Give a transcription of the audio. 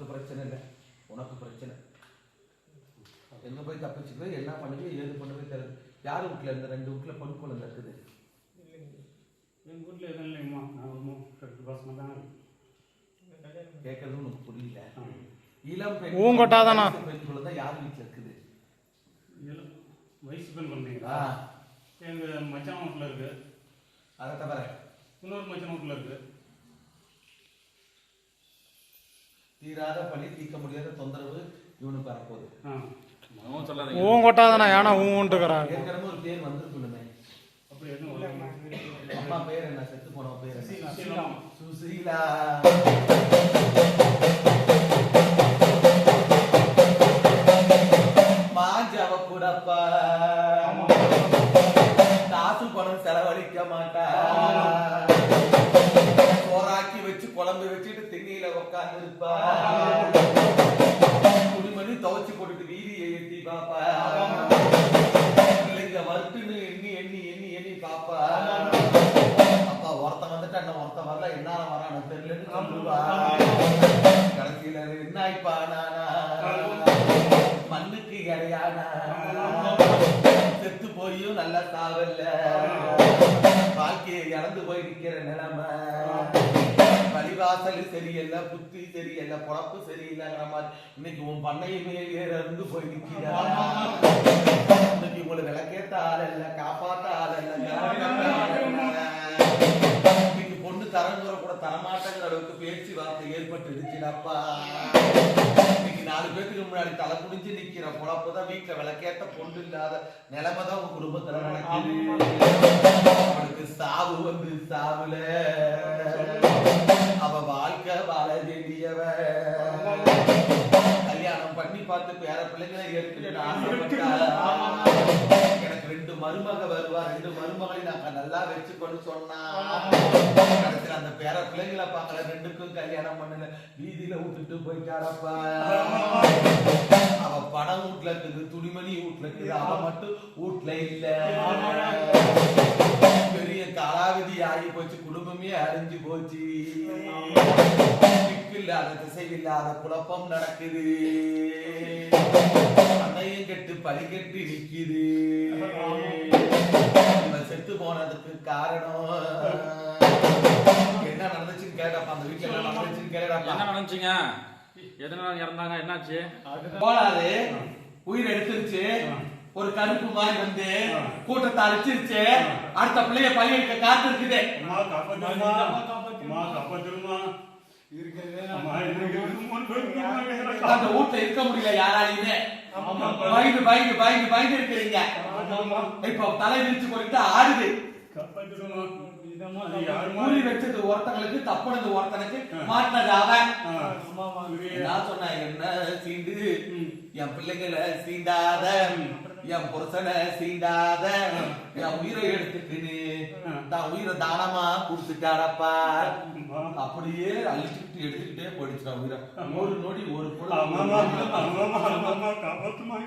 உனக்கு பிரச்சனை இல்லை. உனக்கு பிரச்சனை. எங்க போய் தப்பிச்சுக்கோ என்ன பண்ணுவீங்க ஏது பண்ணுவே தெரியாது. யார் வீட்டுல இந்த ரெண்டு வீட்டுல பொன் குழந்தை இருக்குது? எங்கள் வீட்டில் எதுவும் இல்லைங்கம்மா. நான் ஒன்றும் ரெண்டு பசங்க தான் கேட்கறது உனக்கு புரியல. இளம் பெண் ஊங்கொட்டாதானா? பெண் குழந்தை யார் வீட்டுல இருக்குது? இளம் வயசு பெண் ஆ, எங்கள் மச்சான் வீட்டில் இருக்கு. அதை தவிர இன்னொரு மச்சான் வீட்டில் இருக்கு. தீராத பழி தீர்க்க முடியாத தொந்தரவு இவனுக்கு வரப்போகுது. ஊன் கொட்டாதானா ஏன்னா ஊன்ட்டுக்கிறாங்க ஏற்கனவே ஒரு பேர் வரலம்மா. அம்மா பேர் என்ன? செத்து போன பேர். சுசீலா. மாஞ்சாவ கூடப்பா. காசு பணம் செலவழிக்க மாட்டா. சோறாக்கி வச்சு குழம்பு வச்சுட்டு திண்ணியில உட்கார்ந்து பாப்பா. அப்பா ஒருத்தன் வந்துட்டு அண்ணன் ஒருத்தன் வரல என்னால வரான தெரியலன்னு கடைசியில என்ன ஆயிப்பா நானா மண்ணுக்கு கிடையானா செத்து போயும் நல்லா சாவல்ல. வாழ்க்கையை இறந்து போய் நிக்கிற நிலைமை. பரிவாசல் சரியில்லை புத்தி சரியில்லை பொழப்பு சரியில்லைங்கிற மாதிரி. இன்னைக்கு உன் பண்ணையுமே இருந்து போய் நிக்கிறா தரங்குற கூட தரமாட்டேங்கிற அளவுக்கு பேச்சு வார்த்தை ஏற்பட்டுடுச்சுடாப்பா. இன்னைக்கு நாலு பேத்துக்கு முன்னாடி தலை குடிஞ்சு நிக்கிற பொழப்புதான் வீட்டுல விளக்கேத்த பொண்ணு இல்லாத நிலைமை தான் உங்க குடும்பத்துல நடக்குது. அவனுக்கு சாவு வந்து சாவுல. பண்ணி பார்த்து பேர பிள்ளைங்களை எடுத்துட்டு எனக்கு ரெண்டு மருமக வருவா. ரெண்டு மருமகளை நான் நல்லா வச்சுக்கொண்டு சொன்னா. கடைசியில அந்த பேர பிள்ளைங்களை பார்க்கல. ரெண்டுக்கும் கல்யாணம் பண்ணல வீதியில விட்டுட்டு போயிட்டாரப்பா. அவ பணம் வீட்டுல இருக்குது துணிமணி வீட்டுல இருக்குது. அவ மட்டும் வீட்டுல இல்ல. பெரிய காலாவதி ஆகி போச்சு. குடும்பமே அழிஞ்சு போச்சு. திக்கு இல்லாத திசை இல்லாத குழப்பம் நடக்குது. அன்னையும் கெட்டு பழி கெட்டு நிக்குது செத்து போனதுக்கு காரணம். என்ன நடந்துச்சுன்னு கேட்டப்பா அந்த வீட்டுல என்ன நடந்துச்சுன்னு கேட்டப்பா என்ன நினைச்சீங்க எதனால இறந்தாங்க? என்னாச்சு? போனாரு உயிர் எடுத்துருச்சு. ஒரு கருப்பு மாதிரி வந்து கூட்டத்தை அழிச்சிருச்சு. அடுத்த பிள்ளைய பழி எடுக்க காத்து இருக்குது அந்த வீட்டுல இருக்க முடியல யாராலையுமே. பயந்து பயந்து பயந்து பயந்து இருக்கிறீங்க. இப்ப தலை விரிச்சு கொண்டு ஆடுது. மூலி வச்சது ஒருத்தங்களுக்கு தப்புனது ஒருத்தனுக்கு மாட்டினது அவன். நான் சொன்னேன் என்ன சீண்டு? என் பிள்ளைங்களை சீண்டாத. என் புருஷனை சீண்டாத என் உயிரை எடுத்துக்கின்னு தான் உயிரை தானமா கொடுத்துட்டாரப்பா அப்படியே அழிச்சுக்கிட்டு எடுத்துக்கிட்டே போயிடுச்சு உயிரை. ஒரு நொடி ஒரு பொருள் அம்மா அம்மா அம்மா காப்பாத்துமா